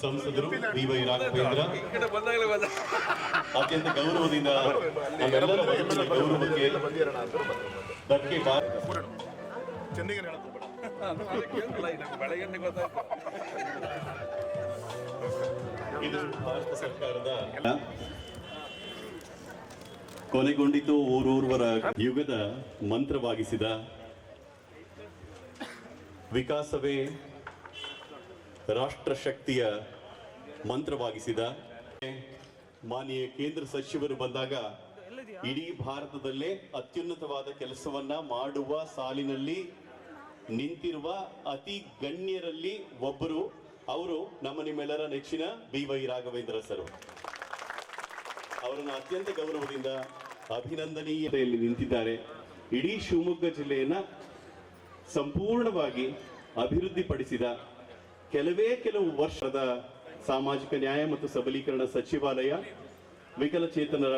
ಸಂಸದರು B Y Raghavendra. ಅತ್ಯಂತ ಗೌರವದಿಂದ ಗೌರವಕ್ಕೆ ಧಕ್ಕೆ ಬಾ- ಚೆನ್ನೈಗೆ ಹೇಳಕ್ ಹೋಗ್ಬೇಡ. ಇದು ಭಾರತ ಸರ್ಕಾರದ ಕೊನೆಗೊಂಡಿತು ಓರೋರ್ವರ ಯುಗದ ಮಂತ್ರವಾಗಿಸಿದ ವಿಕಾಸವೇ ರಾಷ್ಟ್ರ ಶಕ್ತಿಯ ಮಂತ್ರವಾಗಿಸಿದ ಮಾನ್ಯ ಕೇಂದ್ರ ಸಚಿವರು ಬಂದಾಗ ಇಡೀ ಭಾರತದಲ್ಲೇ ಅತ್ಯುನ್ನತವಾದ ಕೆಲಸವನ್ನ ಮಾಡುವ ಸಾಲಿನಲ್ಲಿ ನಿಂತಿರುವ ಅತಿ ಗಣ್ಯರಲ್ಲಿ ಒಬ್ಬರು ಅವರು ನಮ್ಮ ನಿಮ್ಮೆಲ್ಲರ ನೆಚ್ಚಿನ ಬಿ ವೈ ರಾಘವೇಂದ್ರ ಸರ್. ಅವರನ್ನು ಅತ್ಯಂತ ಗೌರವದಿಂದ ಅಭಿನಂದನೀಯತೆಯಲ್ಲಿ ನಿಂತಿದ್ದಾರೆ. ಇಡೀ ಶಿವಮೊಗ್ಗ ಜಿಲ್ಲೆಯನ್ನ ಸಂಪೂರ್ಣವಾಗಿ ಅಭಿವೃದ್ಧಿಪಡಿಸಿದ ಕೆಲವೇ ಕೆಲವು ವರ್ಷದ ಸಾಮಾಜಿಕ ನ್ಯಾಯ ಮತ್ತು ಸಬಲೀಕರಣ ಸಚಿವಾಲಯ ವಿಕಲಚೇತನರ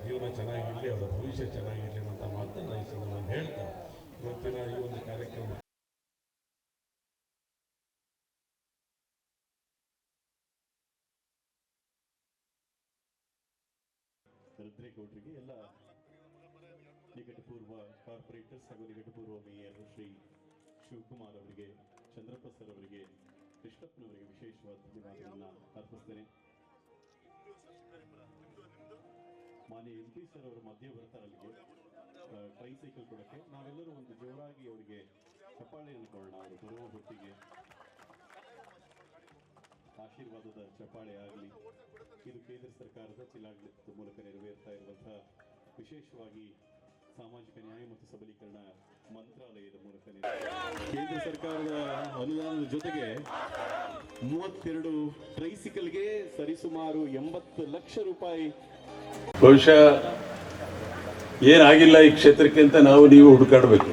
ಜೀವನ ಚೆನ್ನಾಗಿರಲಿ ಅವರ ಭವಿಷ್ಯ ಚೆನ್ನಾಗಿರಲಿ ಅಂತ ಮಾತನ್ನು ಈ ಸಂದರ್ಭದಲ್ಲಿ ಹೇಳ್ತಾ ಇವತ್ತಿನ ಈ ಒಂದು ಕಾರ್ಯಕ್ರಮ ರುದ್ರೇಗೌಡರಿಗೆ ಎಲ್ಲ ನಿಕಟಪೂರ್ವ ಕಾರ್ಪೊರೇಟರ್ಸ್ ಹಾಗೂ ನಿಕಟಪೂರ್ವ ಮೇಯರ್ ಶ್ರೀ ಶಿವಕುಮಾರ್ ಅವರಿಗೆ ಚಂದ್ರಪ್ಪ ಸರ್ ಅವರಿಗೆ, ಕೃಷ್ಣಪ್ಪನವರಿಗೆ ವಿಶೇಷವಾದ ಧನ್ಯವಾದಗಳನ್ನ ಅರ್ಪಿಸ್ತೇನೆ. ಮಾನ್ಯ ಎಂ ಪಿ ಸರ್ ಅವರು ಮಧ್ಯೆ ಬರ್ತಾರೆ ಅಲ್ಲಿಗೆ. ಟ್ರೈಸೈಕಲ್ ಕೊಡಕ್ಕೆ. ನಾವೆಲ್ಲರೂ ಒಂದು ಜೋರಾಗಿ ಅವರಿಗೆ ಚಪ್ಪಾಳೆಯನ್ನು ಕೊಡೋಣ. ಅವರು ಬರುವ ಹೊತ್ತಿಗೆ ಆಶೀರ್ವಾದದ ಚಪ್ಪಾಳೆ ಆಗಲಿ ಇದು ಕೇಂದ್ರ ಸರ್ಕಾರದ ಜಿಲ್ಲಾಡಳಿತದ ಮೂಲಕ ನೆರವೇರ್ತಾ ಇರುವಂತಹ ವಿಶೇಷವಾಗಿ ಸಾಮಾಜಿಕ ನ್ಯಾಯ ಮತ್ತು ಸಬಲೀಕರಣ ಮಂತ್ರಾಲಯದ ಮೂಲಕ ಕೇಂದ್ರ ಸರ್ಕಾರದ ಅನುದಾನದ ಜೊತೆಗೆ ಮೂವತ್ತೆರಡು ಟ್ರೈಸಿಕಲ್ಗೆ ಸರಿಸುಮಾರು ಎಂಬತ್ತು ಲಕ್ಷ ರೂಪಾಯಿ. ಬಹುಶಃ ಏನಾಗಿಲ್ಲ ಈ ಕ್ಷೇತ್ರಕ್ಕೆ ಅಂತ ನಾವು ನೀವು ಹುಡುಕಾಡಬೇಕು.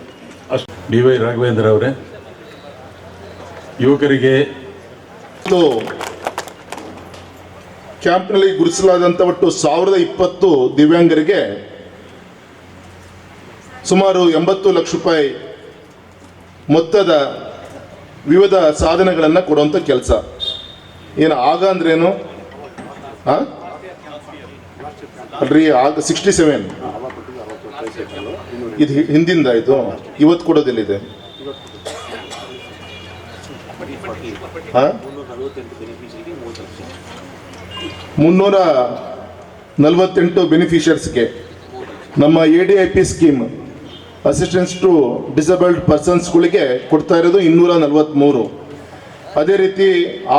ಅಷ್ಟು ಡಿ ವೈ ರಾಘವೇಂದ್ರ ಅವರೇ ಯುವಕರಿಗೆ ಕ್ಯಾಂಪ್ನಲ್ಲಿ ಗುರುತಿಸಲಾದಂಥ ಒಟ್ಟು ಸಾವಿರದ ಇಪ್ಪತ್ತು ದಿವ್ಯಾಂಗರಿಗೆ ಸುಮಾರು ಎಂಬತ್ತು ಲಕ್ಷ ರೂಪಾಯಿ ಮೊತ್ತದ ವಿವಿಧ ಸಾಧನಗಳನ್ನು ಕೊಡುವಂಥ ಕೆಲಸ. ಏನು ಆಗ ಅಂದ್ರೇನು ಹಾಂ ಅಲ್ರಿ, ಆಗ ಸಿಕ್ಸ್ಟಿ ಸೆವೆನ್ ಇದು ಹಿಂದಿಂದ ಇದು. ಇವತ್ತು ಕೊಡೋದೆಲ್ಲಿದೆ? ಹಾಂ ಮುನ್ನೂರ ನಲವತ್ತೆಂಟು ಬೆನಿಫಿಷರ್ಸ್ಗೆ ನಮ್ಮ A D I P scheme assistance to disabled ಪರ್ಸನ್ಸ್ಗಳಿಗೆ ಕೊಡ್ತಾ ಇರೋದು ಇನ್ನೂರ ನಲವತ್ತ್ಮೂರು ಅದೇ ರೀತಿ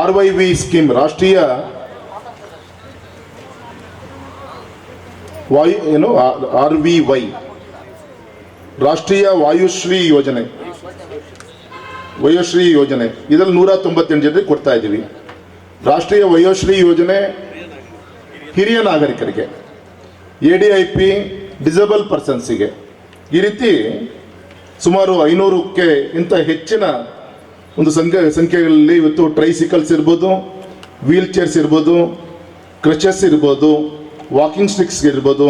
ಆರ್ ವೈ ವಿ ಸ್ಕೀಮ್ ರಾಷ್ಟ್ರೀಯ ವಾಯು ಏನು ಆರ್ ವಿ ವೈ ರಾಷ್ಟ್ರೀಯ ವಾಯುಶ್ರೀ ಯೋಜನೆ, ವಯೋಶ್ರೀ ಯೋಜನೆ, ಇದರಲ್ಲಿ ನೂರ ತೊಂಬತ್ತೆಂಟು ಜನರಿಗೆ ಕೊಡ್ತಾ ಇದ್ದೀವಿ. ರಾಷ್ಟ್ರೀಯ ವಯೋಶ್ರೀ ಯೋಜನೆ ಹಿರಿಯ ನಾಗರಿಕರಿಗೆ, A D I P disable ಪರ್ಸನ್ಸಿಗೆ. ಈ ರೀತಿ ಸುಮಾರು ಐನೂರಕ್ಕೆ ಇಂಥ ಹೆಚ್ಚಿನ ಒಂದು ಸಂಖ್ಯೆ ಸಂಖ್ಯೆಗಳಲ್ಲಿ ಇವತ್ತು ಟ್ರೈಸಿಕಲ್ಸ್ ಇರ್ಬೋದು ವೀಲ್ ಚೇರ್ಸ್ ಇರ್ಬೋದು ಕ್ರಚಸ್ ಇರ್ಬೋದು ವಾಕಿಂಗ್ ಸ್ಟಿಕ್ಸ್ ಇರ್ಬೋದು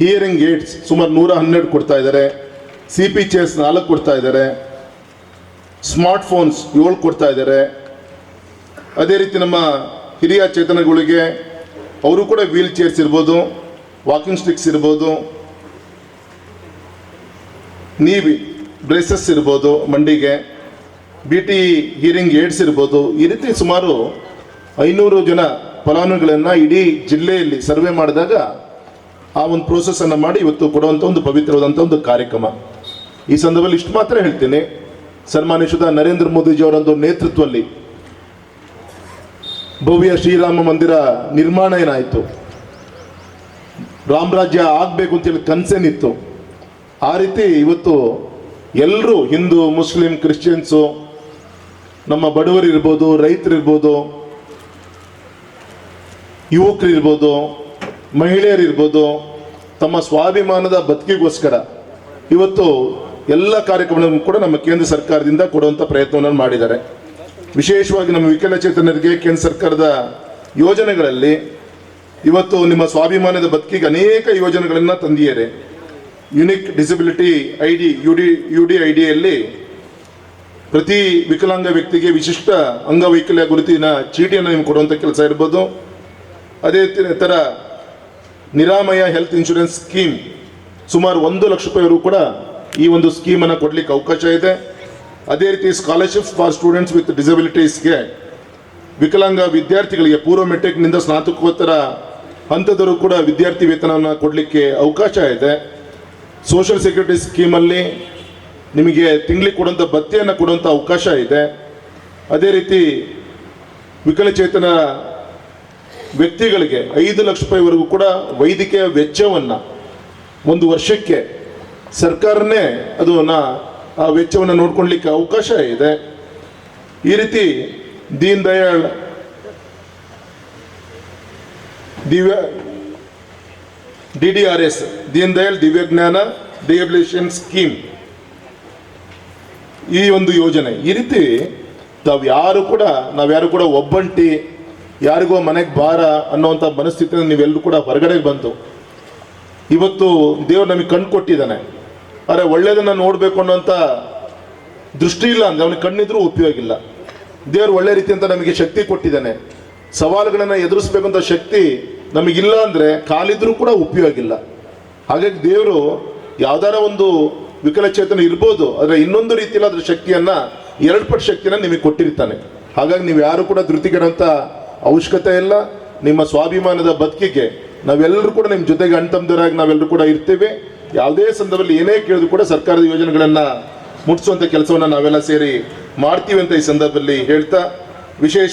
ಹಿಯರಿಂಗ್ ಏಡ್ಸ್ ಸುಮಾರು ನೂರ ಹನ್ನೆರಡು ಕೊಡ್ತಾ ಇದ್ದಾರೆ ಸಿ ಪಿ ಚೇರ್ಸ್ ನಾಲ್ಕು ಕೊಡ್ತಾ ಇದ್ದಾರೆ ಸ್ಮಾರ್ಟ್ ಫೋನ್ಸ್ ಏಳು ಕೊಡ್ತಾ ಇದ್ದಾರೆ ಅದೇ ರೀತಿ ನಮ್ಮ ಹಿರಿಯ ಚೇತನಗಳಿಗೆ ಅವರು ಕೂಡ ವೀಲ್ ಚೇರ್ಸ್ ಇರ್ಬೋದು ವಾಕಿಂಗ್ ಸ್ಟಿಕ್ಸ್ ಇರ್ಬೋದು ನೀವಿ ಬ್ರೇಸಸ್ ಇರ್ಬೋದು, ಮಂಡಿಗೆ ಬಿ ಟಿ ಹಿಯರಿಂಗ್ ಏಡ್ಸ್ ಇರ್ಬೋದು. ಈ ರೀತಿ ಸುಮಾರು ಐನೂರು ಜನ ಫಲಾನುಭವಿಗಳನ್ನು ಇಡೀ ಜಿಲ್ಲೆಯಲ್ಲಿ ಸರ್ವೆ ಮಾಡಿದಾಗ ಆ ಒಂದು ಪ್ರೋಸೆಸ್ಸನ್ನು ಮಾಡಿ ಇವತ್ತು ಕೊಡುವಂಥ ಒಂದು ಪವಿತ್ರವಾದಂಥ ಒಂದು ಕಾರ್ಯಕ್ರಮ. ಈ ಸಂದರ್ಭದಲ್ಲಿ ಇಷ್ಟು ಮಾತ್ರ ಹೇಳ್ತೀನಿ. ಸನ್ಮಾನಿಸಿದ ನರೇಂದ್ರ ಮೋದಿಜಿ ಅವರೊಂದು ನೇತೃತ್ವದಲ್ಲಿ ಭವ್ಯ ಶ್ರೀರಾಮ ಮಂದಿರ ನಿರ್ಮಾಣ ಏನಾಯಿತು? ರಾಮರಾಜ್ಯ ಆಗಬೇಕು ಅಂತೇಳಿ ಕನಸೇನಿತ್ತು ಆ ರೀತಿ ಇವತ್ತು ಎಲ್ಲರೂ ಹಿಂದೂ, ಮುಸ್ಲಿಂ, ಕ್ರಿಶ್ಚಿಯನ್ಸು, ನಮ್ಮ ಬಡವರಿರ್ಬೋದು ರೈತರಿರ್ಬೋದು ಯುವಕರಿರ್ಬೋದು ಮಹಿಳೆಯರಿರ್ಬೋದು ತಮ್ಮ ಸ್ವಾಭಿಮಾನದ ಬದುಕಿಗೋಸ್ಕರ ಇವತ್ತು ಎಲ್ಲ ಕಾರ್ಯಕ್ರಮಗಳನ್ನು ಕೂಡ ನಮ್ಮ ಕೇಂದ್ರ ಸರ್ಕಾರದಿಂದ ಕೊಡುವಂಥ ಪ್ರಯತ್ನವನ್ನು ಮಾಡಿದ್ದಾರೆ. ವಿಶೇಷವಾಗಿ ನಮ್ಮ ವಿಕಲಚೇತನರಿಗೆ ಕೇಂದ್ರ ಸರ್ಕಾರದ ಯೋಜನೆಗಳಲ್ಲಿ ಇವತ್ತು ನಿಮ್ಮ ಸ್ವಾಭಿಮಾನದ ಬದುಕಿಗೆ ಅನೇಕ ಯೋಜನೆಗಳನ್ನು ತಂದಿದ್ದಾರೆ. Unique disability I D U D U D I ಡಿಯಲ್ಲಿ ಪ್ರತಿ ವಿಕಲಾಂಗ ವ್ಯಕ್ತಿಗೆ ವಿಶಿಷ್ಟ ಅಂಗವೈಕಲ್ಯ ಗುರುತಿನ ಚೀಟಿಯನ್ನು ನಿಮ್ಗೆ ಕೊಡುವಂಥ ಕೆಲಸ ಇರ್ಬೋದು. ಅದೇ ಥರ ನಿರಾಮಯ ಹೆಲ್ತ್ ಇನ್ಶೂರೆನ್ಸ್ ಸ್ಕೀಮ್ ಸುಮಾರು ಒಂದು ಲಕ್ಷ ರೂಪಾಯಿವರೆಗೂ ಕೂಡ ಈ ಒಂದು ಸ್ಕೀಮನ್ನು ಕೊಡಲಿಕ್ಕೆ ಅವಕಾಶ ಇದೆ. ಅದೇ ರೀತಿ ಸ್ಕಾಲರ್ಶಿಪ್ ಫಾರ್ ಸ್ಟೂಡೆಂಟ್ಸ್ ವಿತ್ ಡಿಸಬಿಲಿಟೀಸ್ಗೆ ವಿಕಲಾಂಗ ವಿದ್ಯಾರ್ಥಿಗಳಿಗೆ ಪೂರ್ವ ಮೆಟ್ರಿಕ್ನಿಂದ ಸ್ನಾತಕೋತ್ತರ ಹಂತದವರು ಕೂಡ ವಿದ್ಯಾರ್ಥಿ ವೇತನವನ್ನು ಕೊಡಲಿಕ್ಕೆ ಅವಕಾಶ ಇದೆ. ಸೋಷಿಯಲ್ ಸೆಕ್ಯೂರಿಟಿ ಸ್ಕೀಮಲ್ಲಿ ನಿಮಗೆ ತಿಂಗಳಿಗೆ ಕೊಡುವಂಥ ಭತ್ಯೆಯನ್ನು ಕೊಡುವಂಥ ಅವಕಾಶ ಇದೆ. ಅದೇ ರೀತಿ ವಿಕಲಚೇತನ ವ್ಯಕ್ತಿಗಳಿಗೆ ಐದು ಲಕ್ಷ ರೂಪಾಯಿವರೆಗೂ ಕೂಡ ವೈದ್ಯಕೀಯ ವೆಚ್ಚವನ್ನು ಒಂದು ವರ್ಷಕ್ಕೆ ಸರ್ಕಾರನೇ ಅದನ್ನ ಆ ವೆಚ್ಚವನ್ನು ನೋಡ್ಕೊಳ್ಲಿಕ್ಕೆ ಅವಕಾಶ ಇದೆ. ಈ ರೀತಿ Deen Dayal Divya D D R S, Deen Dayal ದಿವ್ಯಜ್ಞಾನ rehabilitation scheme ಈ ಒಂದು ಯೋಜನೆ. ಈ ರೀತಿ ತಾವು ಯಾರು ಕೂಡ ನಾವ್ಯಾರು ಕೂಡ ಒಬ್ಬಂಟಿ, ಯಾರಿಗೋ ಮನೆಗೆ ಭಾರ ಅನ್ನೋವಂಥ ಮನಸ್ಥಿತಿಯನ್ನು ನೀವೆಲ್ಲರೂ ಕೂಡ ಹೊರಗಡೆ ಬಂತು ಇವತ್ತು ದೇವರು ನಮಗೆ ಕಣ್ಣು ಕೊಟ್ಟಿದ್ದಾನೆ. ಆದರೆ ಒಳ್ಳೆಯದನ್ನು ನೋಡಬೇಕು ಅನ್ನೋಂಥ ದೃಷ್ಟಿ ಇಲ್ಲ ಅಂದರೆ ಅವನಿಗೆ ಕಣ್ಣಿದ್ರೂ ಉಪಯೋಗ ಇಲ್ಲ. ದೇವ್ರು ಒಳ್ಳೆ ರೀತಿ ಅಂತ ನಮಗೆ ಶಕ್ತಿ ಕೊಟ್ಟಿದ್ದಾನೆ. ಸವಾಲುಗಳನ್ನು ಎದುರಿಸ್ಬೇಕಂತ ಶಕ್ತಿ ನಮಗಿಲ್ಲ ಅಂದರೆ ಕಾಲಿದ್ರೂ ಕೂಡ ಉಪಯೋಗ ಇಲ್ಲ. ಹಾಗಾಗಿ ದೇವರು ಯಾವ್ದಾರ ಒಂದು ವಿಕಲಚೇತನ ಇರ್ಬೋದು, ಆದರೆ ಇನ್ನೊಂದು ರೀತಿಯಲ್ಲಿ ಅದರ ಶಕ್ತಿಯನ್ನು, ಎರಡು ಪಟ್ಟು ಶಕ್ತಿಯನ್ನು ನಿಮಗೆ ಕೊಟ್ಟಿರ್ತಾನೆ. ಹಾಗಾಗಿ ನೀವು ಯಾರು ಕೂಡ ಧೃತಿಗೆಡುವಂಥ ಅವಶ್ಯಕತೆ ಇಲ್ಲ. ನಿಮ್ಮ ಸ್ವಾಭಿಮಾನದ ಬದುಕಿಗೆ ನಾವೆಲ್ಲರೂ ಕೂಡ ನಿಮ್ಮ ಜೊತೆಗೆ ಅಣ್ತಮ್ಮದರಾಗಿ ನಾವೆಲ್ಲರೂ ಕೂಡ ಇರ್ತೀವಿ. ಯಾವುದೇ ಸಂದರ್ಭದಲ್ಲಿ ಏನೇ ಕೇಳಿದ್ರು ಕೂಡ ಸರ್ಕಾರದ ಯೋಜನೆಗಳನ್ನು ಮುಟ್ಟಿಸುವಂಥ ಕೆಲಸವನ್ನ ನಾವೆಲ್ಲ ಸೇರಿ ಮಾಡ್ತೀವಿ ಅಂತ ಈ ಸಂದರ್ಭದಲ್ಲಿ ಹೇಳ್ತಾ ವಿಶೇಷ